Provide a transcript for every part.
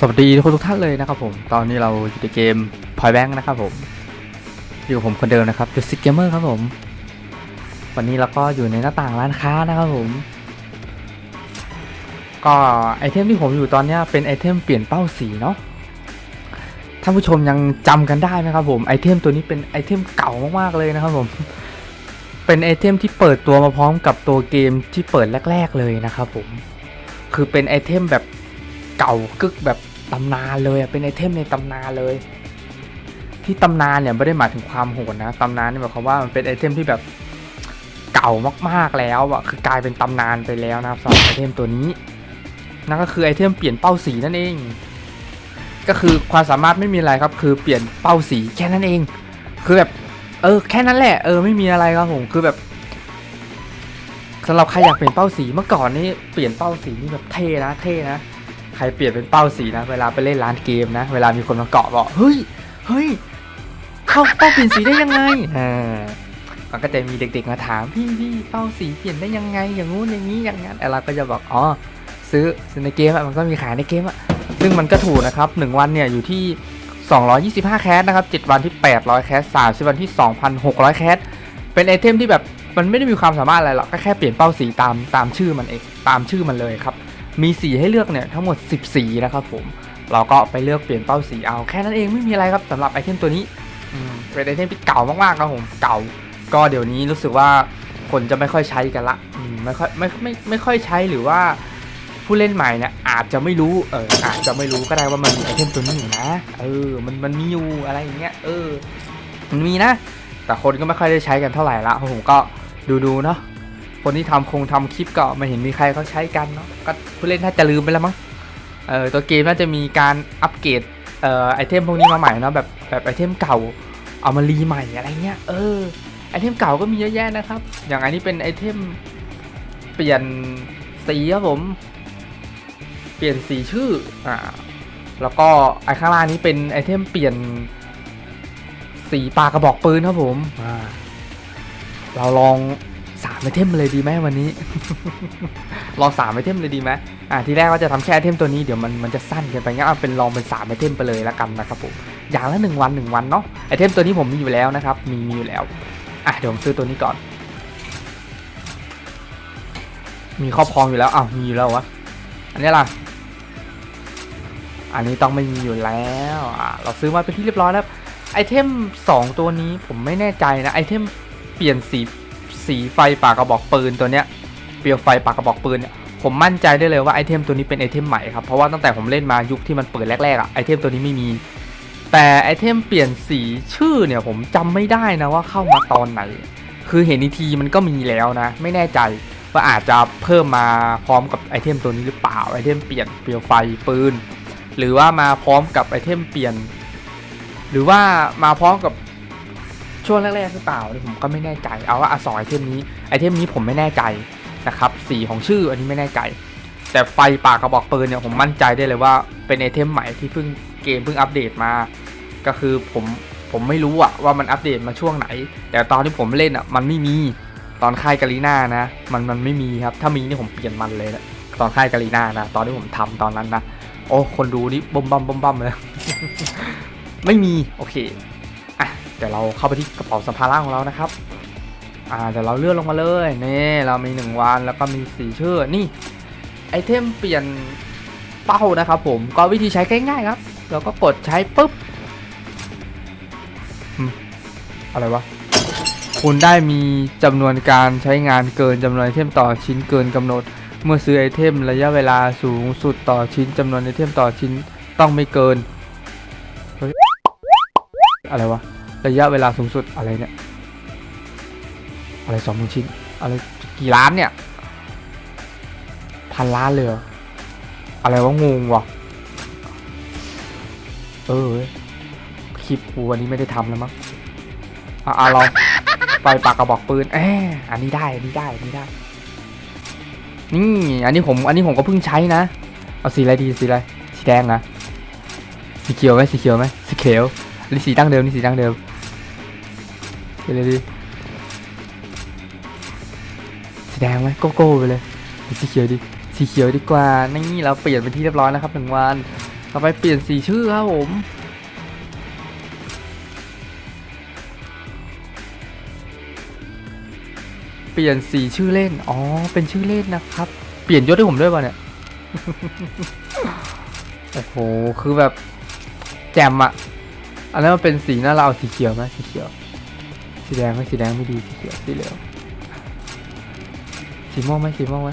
สวัสดีทุกคนทุกท่านเลยนะครับผมตอนนี้เราอยู่ในเกม Point Bank นะครับผมอยู่กับผมคนเดิมนะครับ The Sick Gamer ครับผม วันนี้เราก็อยู่ในหน้าต่างร้านค้านะครับผม ก็ไอเทมที่ผมอยู่ตอนนี้เป็นไอเทมเปลี่ยนเป้าสีเนาะท่านผู้ชมยังจำกันได้ไหมครับผมไอเทมตัวนี้เป็นไอเทมเก่ามากๆเลยนะครับผม เป็นไอเทมที่เปิดตัวมาพร้อมกับตัวเกมที่เปิดแรก ๆเลยนะครับผมคือเป็นไอเทมแบบ เก่ากึกแบบตำนานเลยเป็นไอเทมในตำนานเลย ที่ตำนานเนี่ยไม่ได้หมายถึงความโหดนะตำนานนี่หมายความว่ามันเป็นไอเทมที่แบบเก่ามากๆแล้วอะคือกลายเป็นตำนานไปแล้วนะครับสำหรับไอเทมตัวนี้นั่นก็คือไอเทมเปลี่ยนเป้าสีนั่นเอง ก็คือความสามารถไม่มีอะไรครับ คือเปลี่ยนเป้าสีแค่นั้นเอง คือแบบเออแค่นั้นแหละเออไม่มีอะไรครับผมคือแบบสำหรับใครอยากเปลี่ยนเป้าสีเมื่อก่อนนี่เปลี่ยนเป้าสีนี่แบบเท่นะเท่นะ ใครเปลี่ยนเป็นเป้าสีนะ เวลาไปเล่นร้านเกมนะ เวลามีคนมาเกาะบอกเฮ้ยเฮ้ยเข้าเป้าเปลี่ยนสีได้ยังไงอ่ามันก็จะมีเด็กๆมาถามพี่พี่เป้าสีเปลี่ยนได้ยังไง อย่างงู้นอย่างนี้อย่างนั้นเราก็จะบอกอ๋อซื้อซื้อในเกมอะมันก็มีขายในเกมอะซึ่งมันก็ถูกนะครับหนึ่งวันเนี่ยอยู่ที่ 225 แคสนะครับ 7 วันที่ 800 แคส30 วันที่ 2,600 แคสเป็นไอเทมที่แบบมันไม่ได้มีความสามารถอะไรหรอกก็แค่เปลี่ยนเป้าสีตามตามชื่อมันเองตามชื่อมันเลยครับ มีสีให้เลือกเนี่ยทั้งหมด 10 สีนะครับผม เราก็ไปเลือกเปลี่ยนเป้าสีเอาแค่นั้นเองไม่มีอะไรครับสำหรับไอเทมตัวนี้เป็นไอเทมที่เก่ามากๆครับผมเก่า ก็เดี๋ยวนี้รู้สึกว่าคนจะไม่ค่อยใช้กันละไม่ค่อยไม่ไม่ไม่ค่อยใช้หรือว่าผู้เล่นใหม่เนี่ยอาจจะไม่รู้เอออาจจะไม่รู้ก็ได้ว่ามันมีไอเทมตัวนี้อยู่นะเออมันมันมีอยู่อะไรอย่างเงี้ยเออมันมีนะ แต่คนก็ไม่ค่อยได้ใช้กันเท่าไหร่ละเพราะผมก็ดูดูๆเนาะ คนที่ทำคงทำคลิปก็ไม่เห็นมีใครเขาใช้กันเนาะก็ผู้เล่นน่าจะลืมไปแล้วมั้งเออตัวเกมน่าจะมีการอัปเกรดเอ่อไอเทมพวกนี้มาใหม่เนาะแบบแบบไอเทมเก่าเอามารีใหม่อะไรเงี้ยเออไอเทมเก่าก็มีเยอะแยะนะครับ อย่างอันนี้เป็นไอเทมเปลี่ยนสีครับผม เปลี่ยนสีชื่ออ่าแล้วก็ไอข้างล่างนี้เป็นไอเทมเปลี่ยนสีปากกระบอกปืนครับผมอ่าเราลอง สามไอเทมเลยดีไหมวันนี้ ลองสามไอเทมเลยดีไหมอ่าทีแรกว่าจะทำแค่ไอเทมตัวนี้เดี๋ยวมันมันจะสั้นเกินไปงั้นเอาเป็นลองเป็นสามไอเทมไปเลยละกันนะครับผมอย่างละหนึ่งวันหนึ่งวันเนาะไอเทมตัวนี้ผมมีอยู่แล้วนะครับมีมีอยู่แล้วอะเดี๋ยวผมซื้อตัวนี้ก่อน มีครอบครองอยู่แล้วอ้าวมีอยู่แล้ววะอันนี้ล่ะอันนี้ต้องไม่มีอยู่แล้วอะเราซื้อมาเป็นที่เรียบร้อยแล้วไอเทมสองตัวนี้ผมไม่แน่ใจนะไอเทมเปลี่ยนสี สีไฟปากกระบอกปืนตัวเนี้ยเปลี่ยนไฟปากกระบอกปืนเนี่ยผมมั่นใจได้เลยว่าไอเทมตัวนี้เป็นไอเทมใหม่ครับเพราะว่าตั้งแต่ผมเล่นมายุคที่มันเปิดแรกๆอะไอเทมตัวนี้ไม่มี แต่ไอเทมเปลี่ยนสีชื่อเนี่ยผมจำไม่ได้นะว่าเข้ามาตอนไหน คือเห็นอีทีมันก็มีแล้วนะ ไม่แน่ใจว่าอาจจะเพิ่มมาพร้อมกับไอเทมตัวนี้หรือเปล่าไอเทมเปลี่ยนเปลี่ยนไฟปืนหรือว่ามาพร้อมกับไอเทมเปลี่ยน หรือว่ามาพร้อมกับ ช่วงแรกๆหรือเปล่านี่ผมก็ไม่แน่ใจ เอาว่าอสองไอเทมนี้ไอเทมนี้ผมไม่แน่ใจนะครับสีของชื่ออันนี้ไม่แน่ใจ แต่ไฟปากกระบอกปืนเนี่ยผมมั่นใจได้เลยว่าเป็นไอเทมใหม่ที่เพิ่งเกมเพิ่งอัปเดตมา ก็คือผมผมไม่รู้อะว่ามันอัปเดตมาช่วงไหน แต่ตอนที่ผมเล่นอะมันไม่มีตอนค่ายกาลีนานะ มันมันไม่มีครับ ถ้ามีนี่ผมเปลี่ยนมันเลยนะตอนค่ายกาลีนานะ ตอนที่ผมทำตอนนั้นนะ โอ้ คนดูนี่บมบัมบมบัมเลย ไม่มี โอเค อะเดี๋ยวเราเข้าไปที่กระเป๋าสัมภาระของเรานะครับ อ่าเดี๋ยวเราเลื่อนลงมาเลยนี่เรามีหนึ่งวันแล้วก็มีสีชื่อนี่ไอเทมเปลี่ยนเป้านะครับผมก็วิธีใช้ง่ายๆครับ เราก็กดใช้ปุ๊บอะไรวะคุณได้มีจำนวนการใช้งานเกินจำนวนไอเทมต่อชิ้นเกินกำหนด เมื่อซื้อไอเทมระยะเวลาสูงสุดต่อชิ้นจำนวนไอเทมต่อชิ้นต้องไม่เกิน อะไรวะ ระยะเวลาสูงสุดอะไรเนี่ย อะไรสองหมื่นชิ้น อะไรกี่ล้านเนี่ย พันล้านเลยเหรออะไรวะงงวะเออเว้ยคลิปกูวันนี้ไม่ได้ทำแล้วมั้ง อะอะลองไปปากกระบอกปืนเอออันนี้ได้ อันนี้ได้ อันนี้ได้ นี่ อันนี้ผม อันนี้ผมก็เพิ่งใช้นะ เอาสีอะไรดี สีอะไร สีแดงนะ สีเขียวไหมสีเขียวไหมสีเขียว อันนี้สีดั้งเดิมนี่สีดั้งเดิมสีอะไรดีสีแดงไหมโกโก้ไปเลยสีเขียวดีสีเขียวดีกว่านี่เราเปลี่ยนเป็นที่เรียบร้อยแล้วครับหนึ่งวันโอต่อไปเปลี่ยนสีชื่อครับผมเปลี่ยนสีชื่อเล่น อ๋อ เป็นชื่อเล่นนะครับ เปลี่ยนยศให้ผมด้วยป่ะเนี่ย โอ้โห คือแบบ แจมอะ อันนั้นมันเป็นสีหน้าเราเอาสีเขียวไหมสีเขียว สีแดงไหมสีแดงไม่ดีสีเขียวสีเหลืองสีม่วงไหมสีม่วงไหม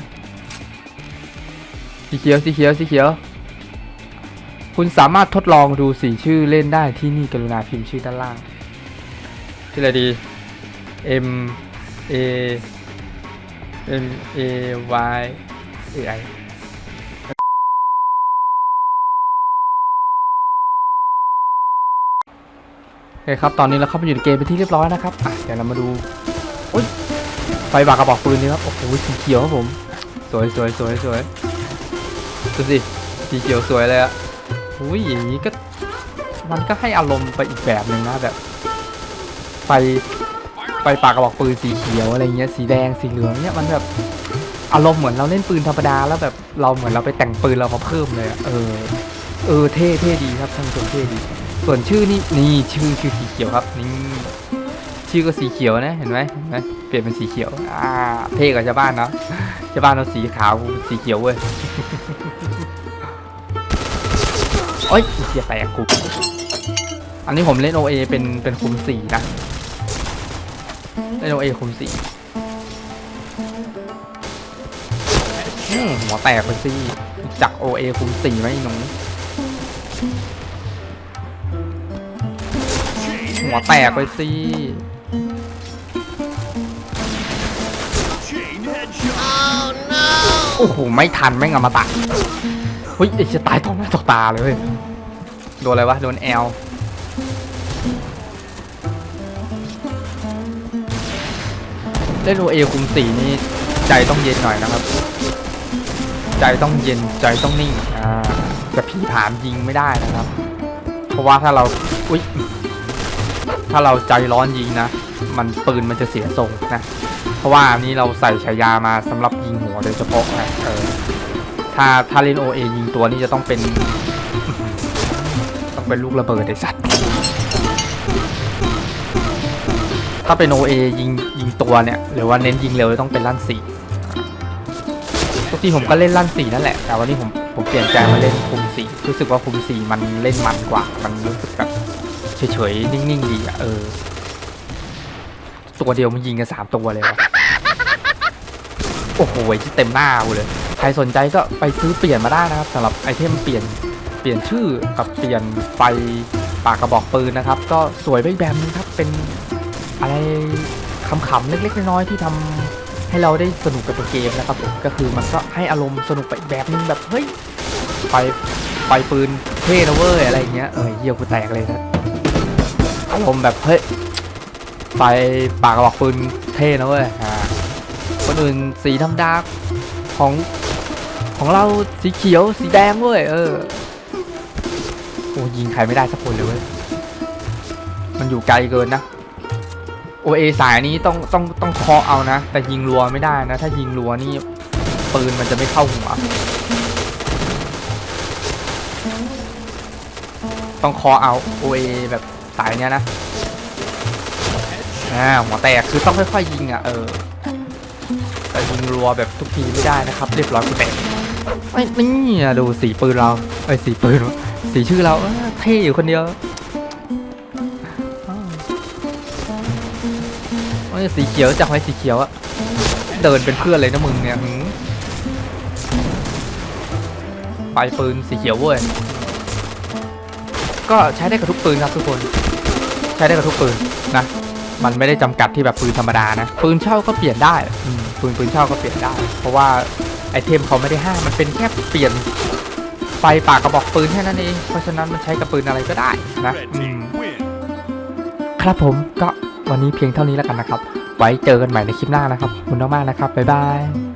สีเขียวสีเขียวสีเขียว คุณสามารถทดลองดูสีชื่อเล่นได้ที่นี่กรุณาพิมพ์ชื่อด้านล่างชื่ออะไรดี M A M A Y A I เคครับตอนนี้เราเข้าไปอยู่ในเกมไปนที่เรียบร้อยนะครับอะเดี๋ยวเรามาดูโอ้ยไฟบากกระบอกปืนนี่ครับโอ้โหสีเขียวครับผม สวยสวยสวยสวยดูสิสีเขียวสวยเลยอะอุ้ยอย่างนี้ก็มันก็ให้อารมณ์ไปอีกแบบหนึ่งนะแบบไฟไฟปากกระบอกปืนสีเขียวอะไรเงี้ยสีแดงสีเหลืองเนี่ยมันแบบอารมณ์เหมือนเราเล่นปืนธรรมดาแล้วแบบเราเหมือนเราไปแต่งปืนเรามาเพิ่มเลยอะเออเออเท่เท่ดีครับท่านผู้ชมเท่ดี ส่วนชื่อนี่นี่ชื่อชื่อสีเขียวครับนี่ชื่อก็สีเขียวนะเห็นไหมเห็นไหมเปลี่ยนเป็นสีเขียวอ่าเท่กว่าชาวบ้านเนาะชาวบ้านเราสีขาวสีเขียวเว้ยโอ้ยเสียแตกกูอันนี้ผมเล่นโอเอเป็นเป็นคุมสีนะเล่นโอเอคุมสีอืมหัวแตกไปสิจากโอเอคุมสีไหมไอ้หนู หัวแตกไปสิ Chain headshot. โอ้โห ไม่ทันแม่งเอามาตัดเฮ้ยไอ้จะตายต่อหน้าต่อตาเลยเว้ยโดนอะไรวะ โดนแอลเล่นโอเอคุมสีนี่ใจต้องเย็นหน่อยนะครับ ใจต้องเย็นใจต้องนิ่งอ่าจะผีผามยิงไม่ได้นะครับ เพราะว่าถ้าเรา อุ๊ย ถ้าเราใจร้อนยิงนะ มันปืนมันจะเสียทรงนะ เพราะว่าอันนี้เราใส่ฉายามาสำหรับยิงหัวโดยเฉพาะนะเออถ้าถ้าเล่นโอเอยิงตัวนี้จะต้องเป็น ต้องเป็นลูกระเบิดไอสัตว์ ถ้าเป็นโอเอยิงยิงตัวเนี่ย หรือว่าเน้นยิงเร็วต้องเป็นลั่นสี่ทุกทีผมก็เล่นลั่นสี่นั่นแหละ แต่วันนี้ผมผมเปลี่ยนใจมาเล่นคุมสี่รู้สึกว่าคุมสี่มันเล่นมันกว่า มันรู้สึกแบบ เฉยๆ นิ่งๆ ดีอะเออ ตัวเดียวมันยิงกันสามตัวเลยวะโอ้โหที่เต็มหน้ากูเลย ใครสนใจก็ไปซื้อเปลี่ยนมาได้นะครับสำหรับไอเทมเปลี่ยนเปลี่ยนชื่อกับเปลี่ยนไฟปากกระบอกปืนนะครับ ก็สวยไปอีกแบบนึงครับเป็นอะไรขำๆเล็กๆน้อยๆที่ทำให้เราได้สนุกกับตัวเกมนะครับผมก็คือมันก็ให้อารมณ์สนุกไปอีกแบบนึงแบบเฮ้ยไฟไฟปืนเท่นะเว้ยอะไรเงี้ยเออเยี่ยวกูแตกเลยนะ อารมณ์แบบเฮ้ยไฟปากกระบอกปืนเท่นะเว้ยอ่าคนอื่นสีธรรมดาของของเราสีเขียวสีแดงเว้ยเออโอ้ยิงใครไม่ได้สักคนเลยเว้ยมันอยู่ไกลเกินนะโอเอสายนี้ต้องต้องต้องเคาะเอานะ แต่ยิงรัวไม่ได้นะ ถ้ายิงรัวนี่ปืนมันจะไม่เข้าหัวต้องเคาะเอาโอเอแบบ สายเนี้ยนะอ่าหัวแตกคือต้องค่อยๆยิงอะเออแต่ยิงรัวแบบทุกทีไม่ได้นะครับ เรียบร้อยกูแตกไอ้นี่ดูสีปืนเราไอ้สีปืนสีชื่อเราเท่อยู่คนเดียวอ้าวโอ้สีเขียวจับไว้สีเขียวอะเดินเป็นเพื่อนเลยนะมึงเนี่ยหืมปปืนสีเขียวเว้ย ก็ใช้ได้กับทุกปืนครับทุกคน ใช้ได้กับทุกปืนนะ มันไม่ได้จำกัดที่แบบปืนธรรมดานะ ปืนเช่าก็เปลี่ยนได้ปืนปืนเช่าก็เปลี่ยนได้ เพราะว่าไอเทมเขาไม่ได้ห้ามมันเป็นแค่เปลี่ยนไฟปากกระบอกปืนแค่นั้นเอง เพราะฉะนั้นมันใช้กับปืนอะไรก็ได้นะครับผมก็วันนี้เพียงเท่านี้แล้วกันนะครับ ไว้เจอกันใหม่ในคลิปหน้านะครับขอบคุณมากๆนะครับ บ๊ายบาย